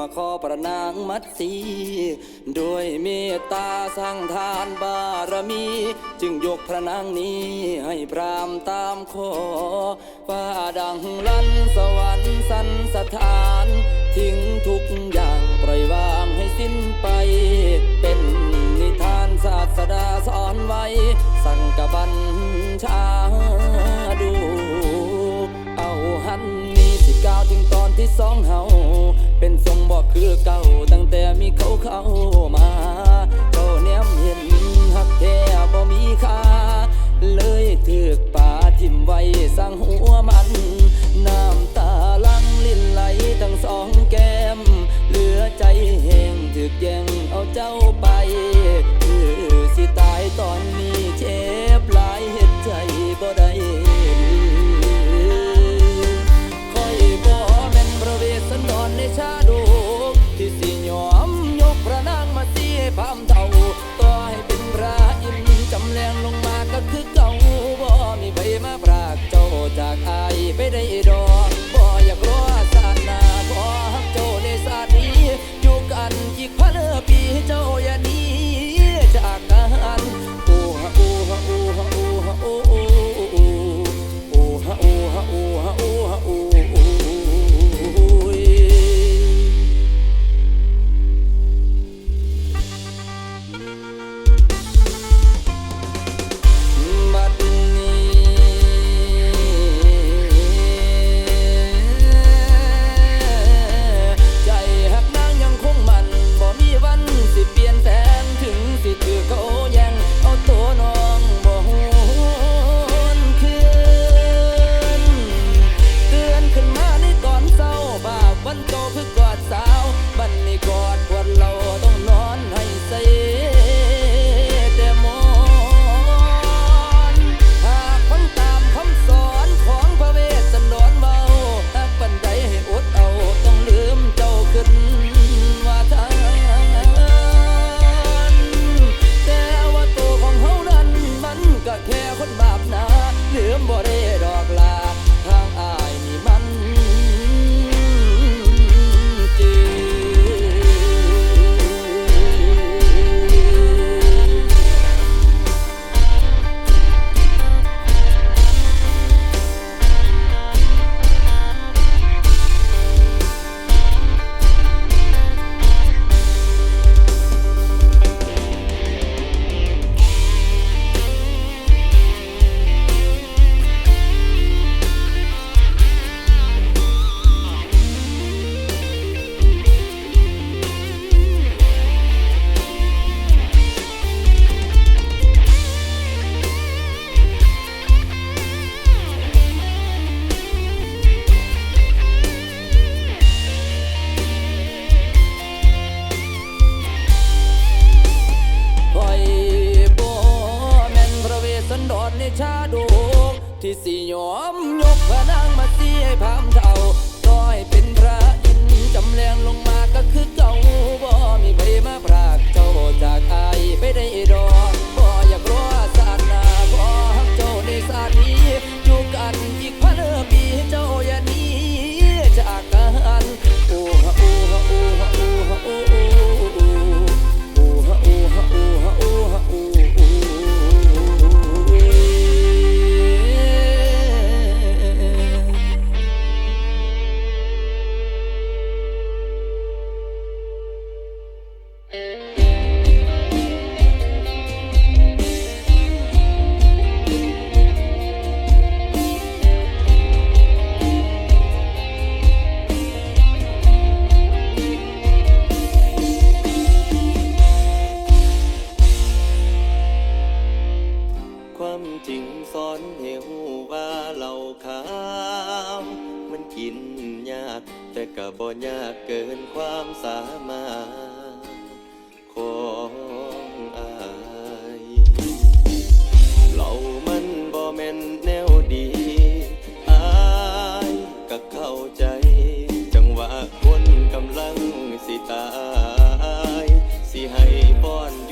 มาขอประนางมัดสีด้วยเมตตาสร้างทานบารมี จึงยกพระนางนี้ให้พรามตามขอว่าดังลันสวรรค์สันสถาน ทิ้งทุกอย่างปล่อยวางให้สิ้นไป เป็นนิทานศาสดาสอนไว้ สั่งกบัญชา เข้ามาเจ้าเนียมเห็นหักแท้บ่มีค่า เลยถือกป่าทิ่มไว้สั่งหัวมัน น้ำตาลังลินไหลทั้งสองแก้ม เหลือใจแห้งถึกแย่งเอาเจ้า Oh. ที่สิยอมยกพระนางมาเสียให้พามท สิตาย สิให้ป้อน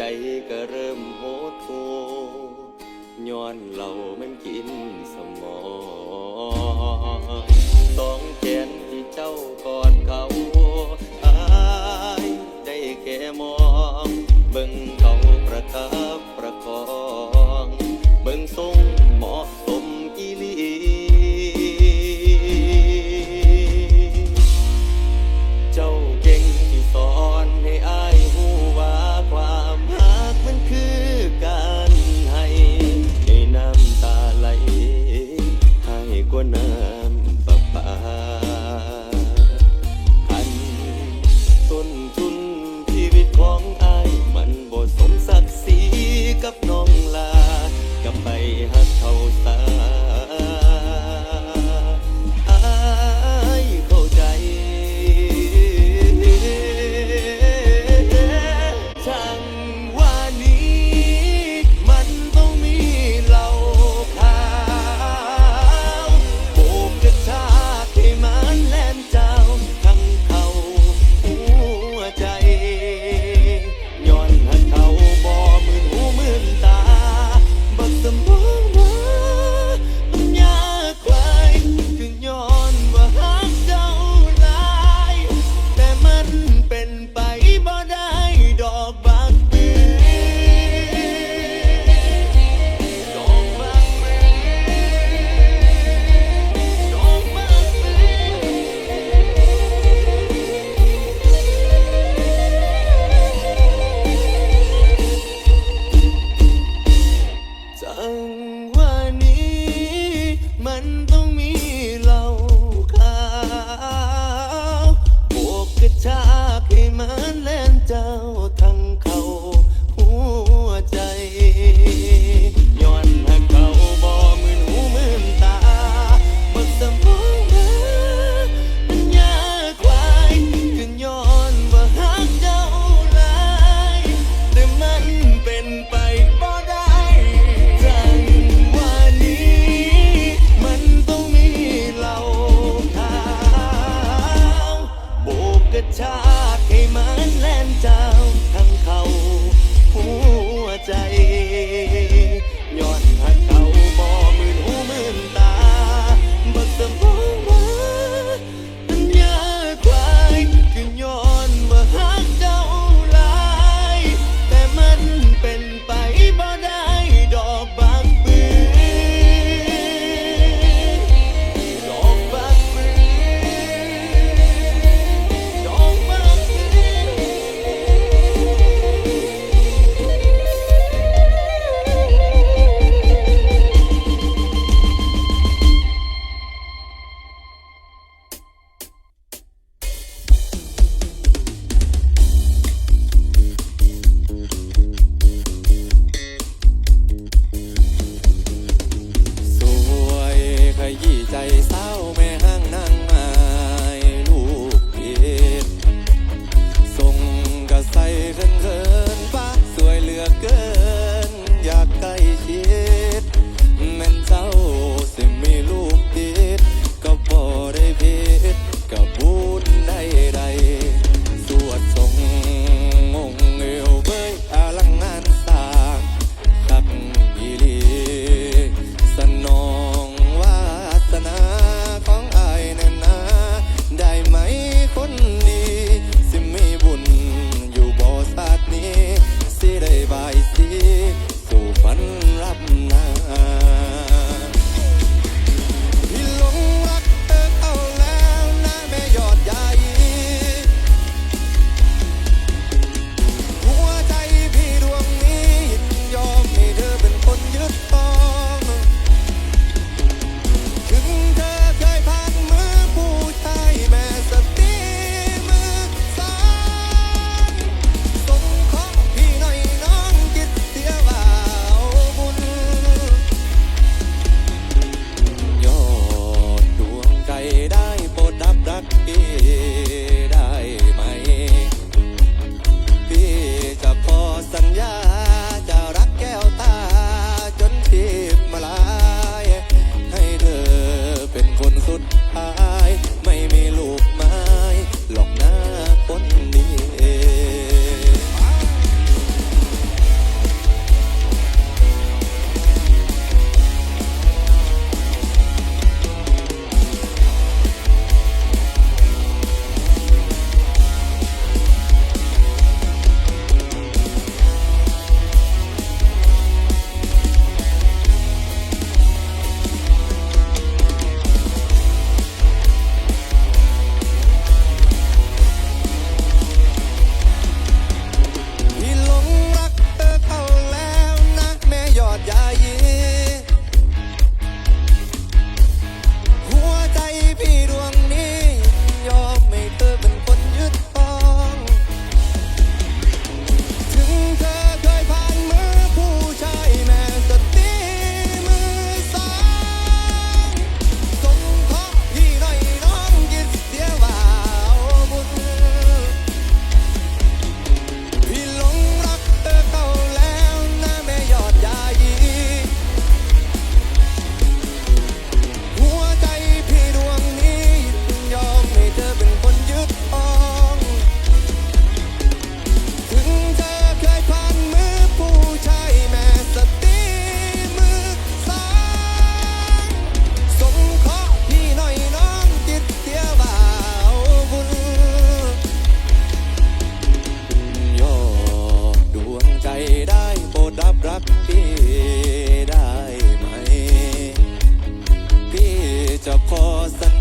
ใจก็เริ่มโหดโทย้อนเหล่ามันกินสมองสองแขนที่เจ้ากอดเขาอายได้แค่มอง เบิ่งเขาประทับประคอง เบิ่งทรงหมอ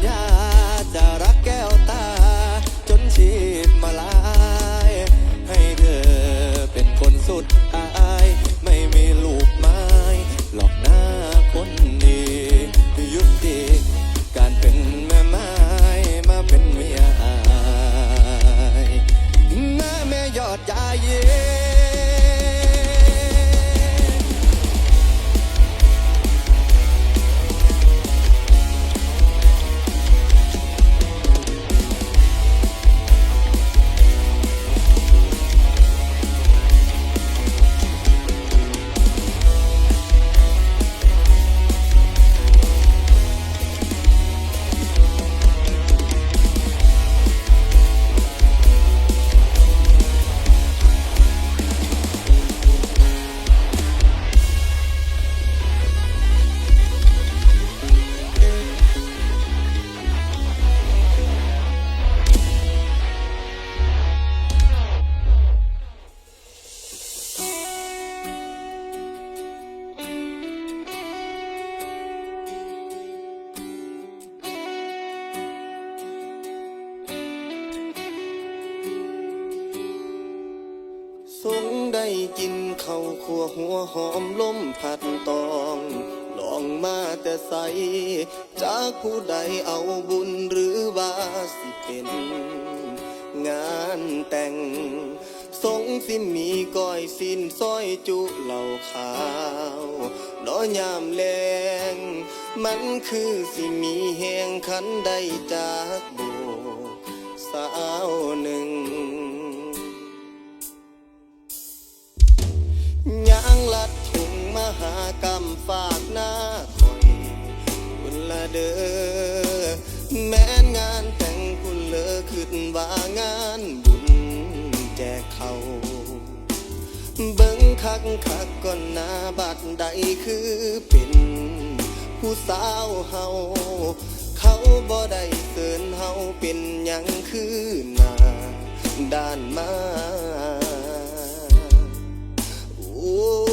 Yeah. เข้าขัวหัวหอมล้มผัดตอง ลองมาแต่ใส จากผู้ใดเอาบุญหรือบาสิเป็น งานแต่ง สงสิมีก้อยสิ้นส้อยจุเหล่าขาวดอยามแรงมันคือสิมีแหงขันไดจากโบสาวหนึ่ง หากรรมฝากหน้าคอยคุณละเด้อแม้นงานแต่งคุณเลอขึ้นว่างานบุญแจกเขาเบิ้งคักคักก่อนนาบัดใดคือเป็นผู้สาวเฮาเขาบ่ได้เสินเฮาเป็นยังคือหน้าด้านมา โอ้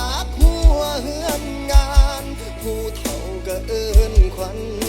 ลากหัวเฮือนงาน ผู้เท่าก็เอิ้นขวัน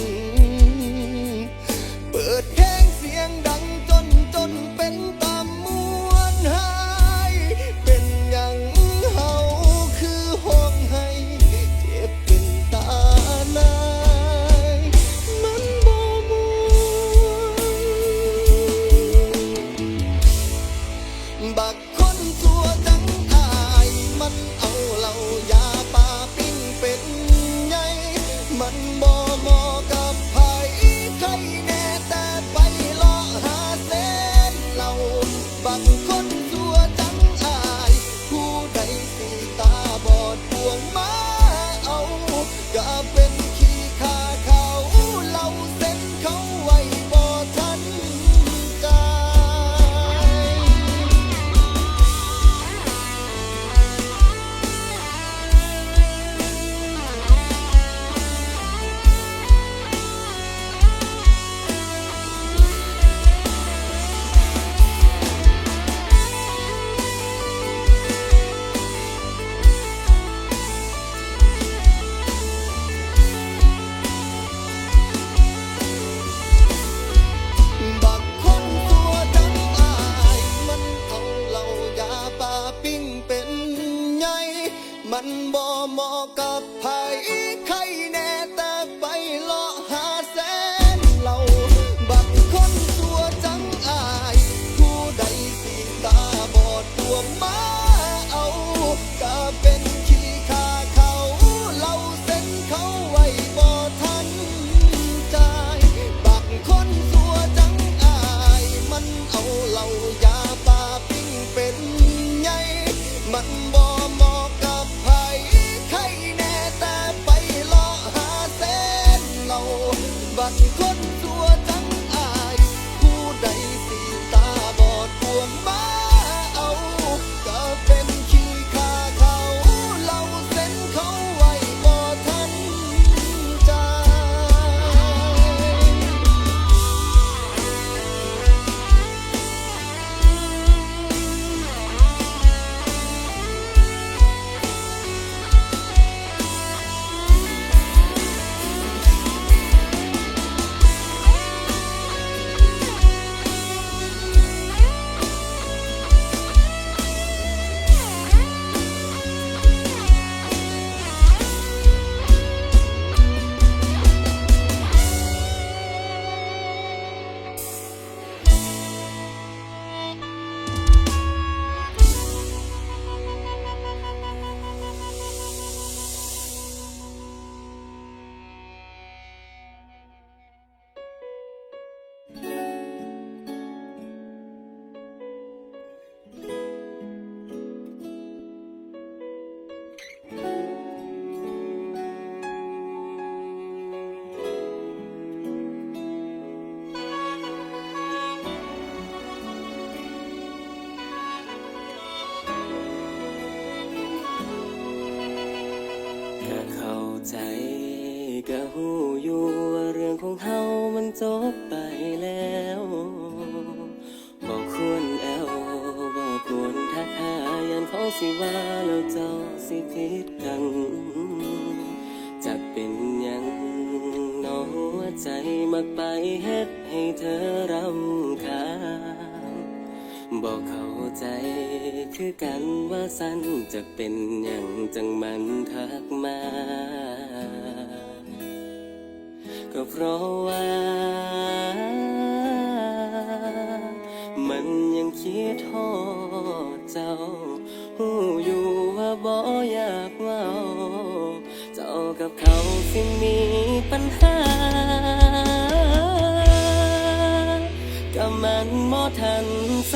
กันว่าสั้นจะเป็นอย่างจังมันทักมา ก็เพราะว่า มันยังคิดทอดเจ้าหูอยู่ว่าบ่อยากเว้า เจ้ากับเขาสิมีปัญหาก็มันบ่ทันส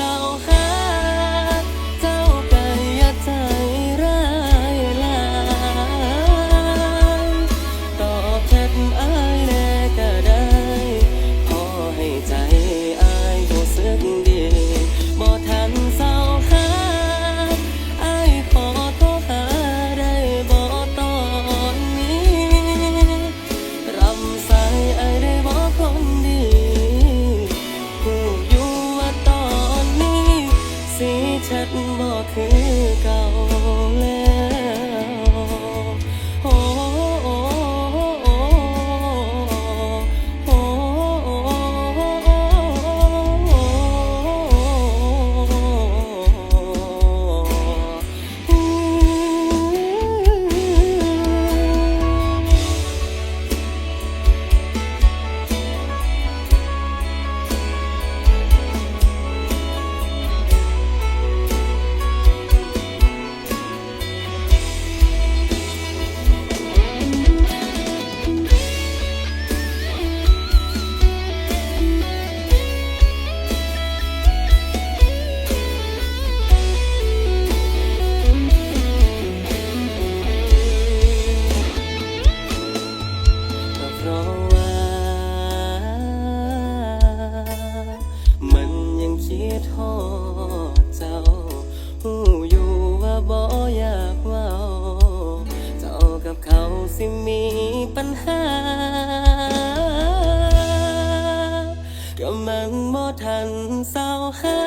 สาวหา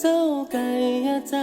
เจ้าไก่ใจ